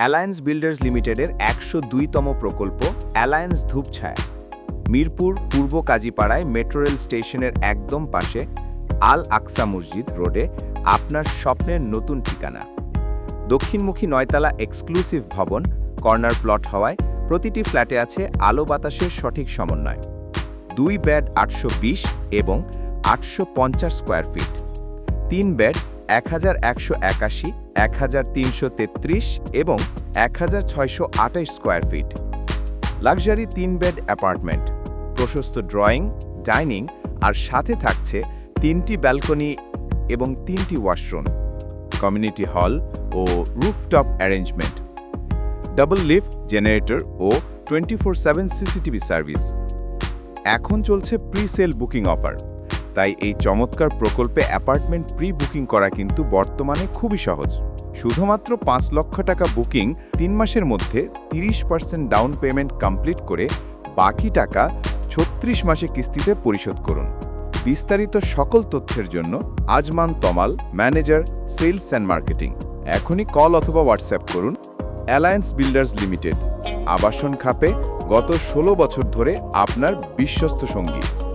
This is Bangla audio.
অ্যালায়েন্স বিল্ডার্স লিমিটেডের একশো দুইতম প্রকল্প, অ্যালায়েন্স ধূপছায়া। মিরপুর, পূর্ব কাজীপাড়ায় মেট্রো রেল স্টেশনের একদম পাশে আল আকসা মসজিদ রোডে আপনার স্বপ্নের নতুন ঠিকানা। দক্ষিণমুখী নয়তলা এক্সক্লুসিভ ভবন, কর্নার প্লট হওয়ায় প্রতিটি ফ্ল্যাটে আছে আলো বাতাসের সঠিক সমন্বয়। দুই বেড আটশো এবং আটশো পঞ্চাশ স্কোয়ার ফিট। তিন বেড এক হাজার একশো একাশি, এক হাজার তিনশো তেত্রিশ এবং এক হাজার ছয়শো আঠাশ স্কোয়ার ফিট লাক্সারি তিন বেড অ্যাপার্টমেন্ট প্রশস্ত ড্রয়িং ডাইনিং আর সাথে থাকছে তিনটি ব্যালকনি এবং তিনটি ওয়াশরুম কমিউনিটি হল ও rooftop arrangement double lift generator ও twenty four seven CCTV service এখন চলছে প্রি সেল বুকিং অফার তাই এই চমৎকার প্রকল্পে অ্যাপার্টমেন্ট প্রি বুকিং করা কিন্তু বর্তমানে খুবই সহজ। শুধুমাত্র পাঁচ লক্ষ টাকা বুকিং, তিন মাসের মধ্যে তিরিশ পার্সেন্ট ডাউন পেমেন্ট কমপ্লিট করে বাকি টাকা ছত্রিশ মাসে কিস্তিতে পরিশোধ করুন। বিস্তারিত সকল তথ্যের জন্য Azman Tamal, manager, sales and marketing. এখনই কল অথবা হোয়াটসঅ্যাপ করুন। Alliance builders limited. আবাসন খাপে গত ষোলো বছর ধরে আপনার বিশ্বস্ত সঙ্গী।